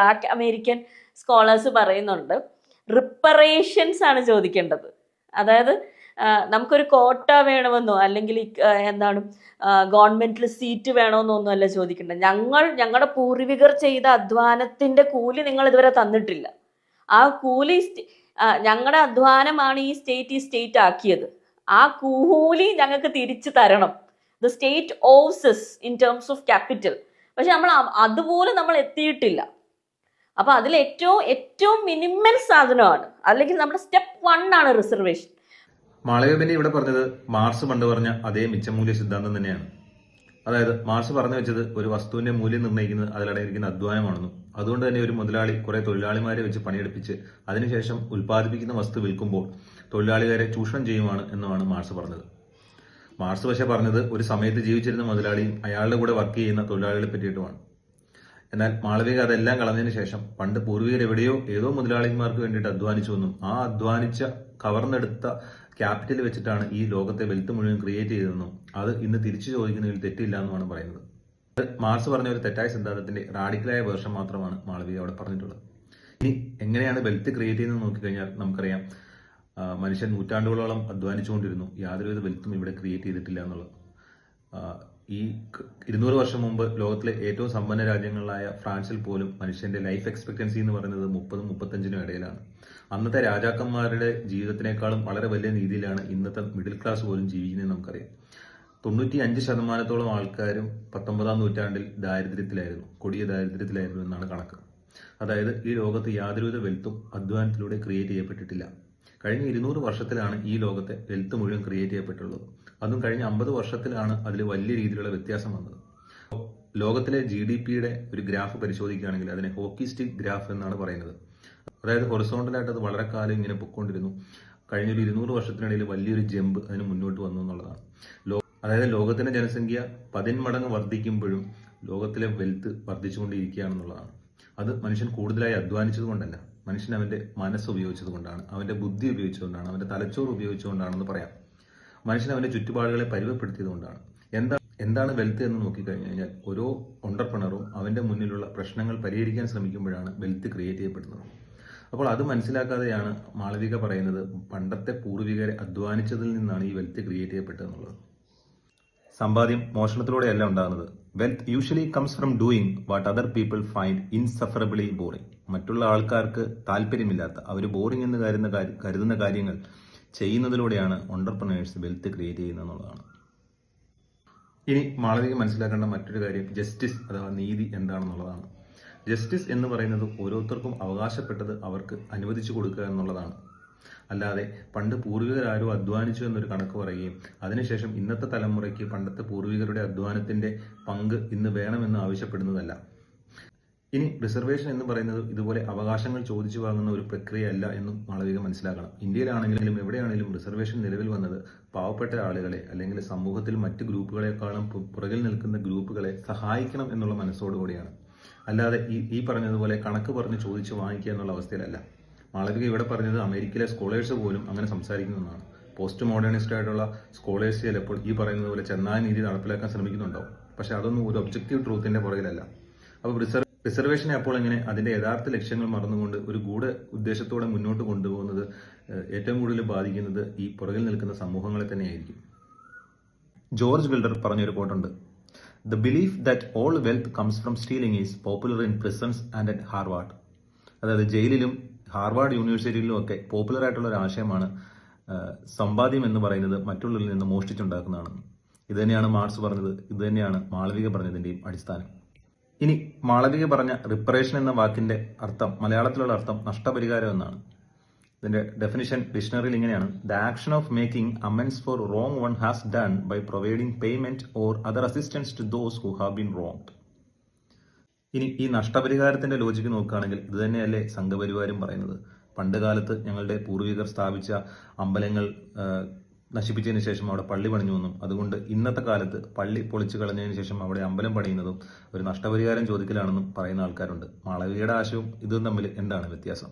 Black American scholars പറയുന്നുണ്ട് റിപ്പറേഷൻസ് ആണ് ചോദിക്കേണ്ടത്. അതായത് നമുക്കൊരു കോട്ട വേണമെന്നോ അല്ലെങ്കിൽ എന്താണ് ഗവൺമെന്റിൽ സീറ്റ് വേണമെന്നോ ഒന്നും അല്ല ചോദിക്കേണ്ടത്. ഞങ്ങൾ ഞങ്ങളുടെ പൂർവികർ ചെയ്ത അധ്വാനത്തിന്റെ കൂലി നിങ്ങൾ ഇതുവരെ തന്നിട്ടില്ല. ആ കൂലി ഞങ്ങളുടെ അധ്വാനമാണ് ഈ സ്റ്റേറ്റ് ഈ സ്റ്റേറ്റ് ആക്കിയത്. ആ കൂലി ഞങ്ങൾക്ക് തിരിച്ചു തരണം. The state owes us in terms of capital പക്ഷെ നമ്മൾ അതുപോലെ നമ്മൾ എത്തിയിട്ടില്ല. അപ്പൊ അതിൽ ഏറ്റവും ഏറ്റവും മിനിമം സാധനമാണ്. അല്ലെങ്കിൽ നമ്മുടെ സ്റ്റെപ്പ് വൺ ആണ് റിസർവേഷൻ മാളവികന്റെ ഇവിടെ പറഞ്ഞത് മാർസ് പണ്ട് പറഞ്ഞ അതേ മിച്ചമൂല്യ സിദ്ധാന്തം തന്നെയാണ്. അതായത് മാർസ് പറഞ്ഞു വെച്ചത് ഒരു വസ്തുവിന്റെ മൂല്യം നിർണയിക്കുന്നത് അതിലടങ്ങിയിരിക്കുന്ന അധ്വാനമാണെന്നും അതുകൊണ്ട് തന്നെ ഒരു മുതലാളി കുറെ തൊഴിലാളിമാരെ വെച്ച് പണിയെടുപ്പിച്ച് അതിനുശേഷം ഉൽപ്പാദിപ്പിക്കുന്ന വസ്തു വിൽക്കുമ്പോൾ തൊഴിലാളികാരെ ചൂഷണം ചെയ്യുമാണ് എന്നുമാണ് മാർസ് പറഞ്ഞത്. മാർസ് പക്ഷെ പറഞ്ഞത് ഒരു സമയത്ത് ജീവിച്ചിരുന്ന മുതലാളിയും അയാളുടെ കൂടെ വർക്ക് ചെയ്യുന്ന തൊഴിലാളികളെ പറ്റിയിട്ടുമാണ്. എന്നാൽ മാളവിക അതെല്ലാം കളഞ്ഞതിന് ശേഷം പണ്ട് പൂർവികർ എവിടെയോ ഏതോ മുതലാളിമാർക്ക് വേണ്ടിയിട്ട് അധ്വാനിച്ചുവെന്നും ആ അധ്വാനിച്ച കവർന്നെടുത്ത ക്യാപിറ്റൽ വെച്ചിട്ടാണ് ഈ ലോകത്തെ വെൽത്ത് മുഴുവൻ ക്രിയേറ്റ് ചെയ്തതെന്നും അത് ഇന്ന് തിരിച്ചു ചോദിക്കുന്നതിൽ തെറ്റില്ല എന്നുമാണ് പറയുന്നത്. മാർസ് പറഞ്ഞ ഒരു തെറ്റായ സിദ്ധാന്തത്തിന്റെ റാഡിക്കലായ വേർഷൻ മാത്രമാണ് മാളവിക അവിടെ പറഞ്ഞിട്ടുള്ളത്. ഇനി എങ്ങനെയാണ് വെൽത്ത് ക്രിയേറ്റ് ചെയ്യുന്നത് നോക്കിക്കഴിഞ്ഞാൽ നമുക്കറിയാം. മനുഷ്യൻ നൂറ്റാണ്ടുകളോളം അധ്വാനിച്ചുകൊണ്ടിരുന്നു. യാതൊരുവിധ വെൽത്തും ഇവിടെ ക്രിയേറ്റ് ചെയ്തിട്ടില്ല എന്നുള്ളത്. ഈ ഇരുന്നൂറ് വർഷം മുമ്പ് ലോകത്തിലെ ഏറ്റവും സമ്പന്ന രാജ്യങ്ങളായ ഫ്രാൻസിൽ പോലും മനുഷ്യന്റെ ലൈഫ് എക്സ്പെക്ടൻസി എന്ന് പറയുന്നത് മുപ്പതും മുപ്പത്തഞ്ചിനും ഇടയിലാണ്. അന്നത്തെ രാജാക്കന്മാരുടെ ജീവിതത്തിനേക്കാളും വളരെ വലിയ രീതിയിലാണ് ഇന്നത്തെ മിഡിൽ ക്ലാസ് പോലും ജീവിക്കുന്നത് നമുക്കറിയാം. തൊണ്ണൂറ്റി അഞ്ച് ശതമാനത്തോളം ആൾക്കാരും പത്തൊമ്പതാം നൂറ്റാണ്ടിൽ ദാരിദ്ര്യത്തിലായിരുന്നു കൊടിയ ദാരിദ്ര്യത്തിലായിരുന്നു എന്നാണ് കണക്ക്. അതായത് ഈ ലോകത്ത് യാതൊരുവിധ വെൽത്തും അധ്വാനത്തിലൂടെ ക്രിയേറ്റ് ചെയ്യപ്പെട്ടിട്ടില്ല. കഴിഞ്ഞ ഇരുന്നൂറ് വർഷത്തിലാണ് ഈ ലോകത്തെ വെൽത്ത് മുഴുവൻ ക്രിയേറ്റ് ചെയ്യപ്പെട്ടുള്ളത്. അതും കഴിഞ്ഞ അമ്പത് വർഷത്തിലാണ് അതിൽ വലിയ രീതിയിലുള്ള വ്യത്യാസം വന്നത്. ലോകത്തിലെ ജി ഡി പിയുടെ ഒരു ഗ്രാഫ് പരിശോധിക്കുകയാണെങ്കിൽ അതിനെ ഹോക്കി സ്റ്റിക് ഗ്രാഫ് എന്നാണ് പറയുന്നത്. അതായത് ഹൊറിസോണ്ടലായിട്ട് അത് വളരെ കാലം ഇങ്ങനെ പൊയ്ക്കൊണ്ടിരുന്നു. കഴിഞ്ഞൊരു ഇരുന്നൂറ് വർഷത്തിനിടയിൽ വലിയൊരു ജമ്പ് അതിന് മുന്നോട്ട് വന്നു എന്നുള്ളതാണ്. ലോ അതായത് ലോകത്തിന്റെ ജനസംഖ്യ പതിന്മടങ്ങ് വർദ്ധിക്കുമ്പോഴും ലോകത്തിലെ വെൽത്ത് വർദ്ധിച്ചുകൊണ്ടിരിക്കുകയാണെന്നുള്ളതാണ്. അത് മനുഷ്യൻ കൂടുതലായി അധ്വാനിച്ചത് കൊണ്ടല്ല മനുഷ്യൻ അവന്റെ മനസ്സ് ഉപയോഗിച്ചത് കൊണ്ടാണ് അവന്റെ ബുദ്ധി ഉപയോഗിച്ചുകൊണ്ടാണ് അവന്റെ തലച്ചോറ് ഉപയോഗിച്ചുകൊണ്ടാണെന്ന് പറയാം. മനുഷ്യൻ അവന്റെ ചുറ്റുപാടുകളെ പരിമപ്പെടുത്തിയത് കൊണ്ടാണ് എന്താ എന്താണ് വെൽത്ത് എന്ന് നോക്കിക്കഴിഞ്ഞു കഴിഞ്ഞാൽ ഓരോ ഒണ്ടർപ്രണറും അവന്റെ മുന്നിലുള്ള പ്രശ്നങ്ങൾ പരിഹരിക്കാൻ ശ്രമിക്കുമ്പോഴാണ് വെൽത്ത് ക്രിയേറ്റ് ചെയ്യപ്പെടുന്നത്. അപ്പോൾ അത് മനസ്സിലാക്കാതെയാണ് മാളവിക പറയുന്നത് പണ്ടത്തെ പൂർവികരെ അധ്വാനിച്ചതിൽ നിന്നാണ് ഈ വെൽത്ത് ക്രിയേറ്റ് ചെയ്യപ്പെട്ടതെന്നുള്ളത്. സമ്പാദ്യം മോഷണത്തിലൂടെയല്ല ഉണ്ടാകുന്നത്. Wealth usually comes from doing what other people find insufferably boring മറ്റുള്ള ആൾക്കാർക്ക് താല്പര്യമില്ലാത്ത അവർ ബോറിംഗ് എന്ന് കരുതുന്ന കരുതുന്ന കാര്യങ്ങൾ ചെയ്യുന്നതിലൂടെയാണ് ഓണ്ടർപ്രണേഴ്സ് വെൽത്ത് ക്രിയേറ്റ് ചെയ്യുന്നത് എന്നുള്ളതാണ് ഇനി മാളവിക മനസ്സിലാക്കേണ്ട മറ്റൊരു കാര്യം ജസ്റ്റിസ് അഥവാ നീതി എന്താണെന്നുള്ളതാണ്. ജസ്റ്റിസ് എന്ന് പറയുന്നത് ഓരോരുത്തർക്കും അവകാശപ്പെട്ടത് അവർക്ക് അനുവദിച്ചു കൊടുക്കുക എന്നുള്ളതാണ്. അല്ലാതെ പണ്ട് പൂർവികരാരോ അധ്വാനിച്ചു എന്നൊരു കണക്ക് പറയുകയും അതിനുശേഷം ഇന്നത്തെ തലമുറയ്ക്ക് പണ്ടത്തെ പൂർവികരുടെ അധ്വാനത്തിന്റെ പങ്ക് ഇന്ന് വേണമെന്ന് ആവശ്യപ്പെടുന്നതല്ല. ഇനി റിസർവേഷൻ എന്ന് പറയുന്നത് ഇതുപോലെ അവകാശങ്ങൾ ചോദിച്ചു വാങ്ങുന്ന ഒരു പ്രക്രിയയല്ല എന്നും മാളവിക മനസ്സിലാക്കണം. ഇന്ത്യയിലാണെങ്കിലും എവിടെയാണെങ്കിലും റിസർവേഷൻ നിലവിൽ വന്നത് പാവപ്പെട്ട ആളുകളെ അല്ലെങ്കിൽ സമൂഹത്തിൽ മറ്റ് ഗ്രൂപ്പുകളെക്കാളും പുറകിൽ നിൽക്കുന്ന ഗ്രൂപ്പുകളെ സഹായിക്കണം എന്നുള്ള മനസ്സോടുകൂടിയാണ്. അല്ലാതെ ഈ ഈ പറഞ്ഞതുപോലെ കണക്ക് പറഞ്ഞ് ചോദിച്ചു വാങ്ങിക്കുക എന്നുള്ള അവസ്ഥയിലല്ല. മാളവിക ഇവിടെ പറഞ്ഞത് അമേരിക്കയിലെ സ്കോളേഴ്സ് പോലും അങ്ങനെ സംസാരിക്കുന്നതാണ് പോസ്റ്റ് മോഡേണിസ്റ്റ് ആയിട്ടുള്ള സ്കോളേഴ്സ് ചിലപ്പോൾ ഈ പറയുന്നത് പോലെ ചെന്നായ നീതി നടപ്പിലാക്കാൻ ശ്രമിക്കുന്നുണ്ടോ പക്ഷെ അതൊന്നും ഒരു ഒബ്ജക്റ്റീവ് ട്രൂത്തിന്റെ പുറകിലല്ല. അപ്പോൾ റിസർവ് റിസർവേഷനെ അപ്പോൾ എങ്ങനെ അതിന്റെ യഥാർത്ഥ ലക്ഷ്യങ്ങൾ മറന്നുകൊണ്ട് ഒരു ഗൂഢ ഉദ്ദേശത്തോടെ മുന്നോട്ട് കൊണ്ടുപോകുന്നത് ഏറ്റവും കൂടുതൽ ബാധിക്കുന്നത് ഈ പുറകിൽ നിൽക്കുന്ന സമൂഹങ്ങളെ തന്നെയായിരിക്കും. ജോർജ് ബിൽഡർ പറഞ്ഞൊരു കോട്ടുണ്ട് the belief that all wealth comes from stealing is popular in prisons and at Harvard അതായത് ജയിലിലും ഹാർവാർഡ് യൂണിവേഴ്സിറ്റിയിലും ഒക്കെ പോപ്പുലർ ആയിട്ടുള്ള ഒരു ആശയമാണ് സമ്പാദ്യം എന്ന് പറയുന്നത് മറ്റുള്ളവരിൽ നിന്ന് മോഷ്ടിച്ചുണ്ടാക്കുന്നതാണ്. ഇത് തന്നെയാണ് മാർക്സ് പറഞ്ഞത് ഇത് തന്നെയാണ് മാളവിക പറഞ്ഞതിന്റെയും അടിസ്ഥാനം. ഇനി മാളവിക പറഞ്ഞ റിപ്പറേഷൻ എന്ന വാക്കിന്റെ അർത്ഥം മലയാളത്തിലുള്ള അർത്ഥം നഷ്ടപരിഹാരം എന്നാണ്. ഇതിന്റെ ഡെഫിനിഷൻ ഡിക്ഷണറിയിൽ ഇങ്ങനെയാണ്. The action of making amends for wrong one has done by providing payment or other assistance to those who have been wronged ഇനി ഈ നഷ്ടപരിഹാരത്തിന്റെ ലോജിക്ക് നോക്കുകയാണെങ്കിൽ ഇത് തന്നെയല്ലേ സംഘപരിവാരം പറയുന്നത്. പണ്ട് കാലത്ത് ഞങ്ങളുടെ പൂർവികർ സ്ഥാപിച്ച അമ്പലങ്ങൾ നശിപ്പിച്ചതിന് ശേഷം അവിടെ പള്ളി പണിഞ്ഞു വന്നു. അതുകൊണ്ട് ഇന്നത്തെ കാലത്ത് പള്ളി പൊളിച്ചു കളഞ്ഞതിന് ശേഷം അവിടെ അമ്പലം പണിയുന്നതും ഒരു നഷ്ടപരിഹാരം ചോദിക്കലാണെന്നും പറയുന്ന ആൾക്കാരുണ്ട്. മാളവികയുടെ ആശയവും ഇതും തമ്മിൽ എന്താണ് വ്യത്യാസം?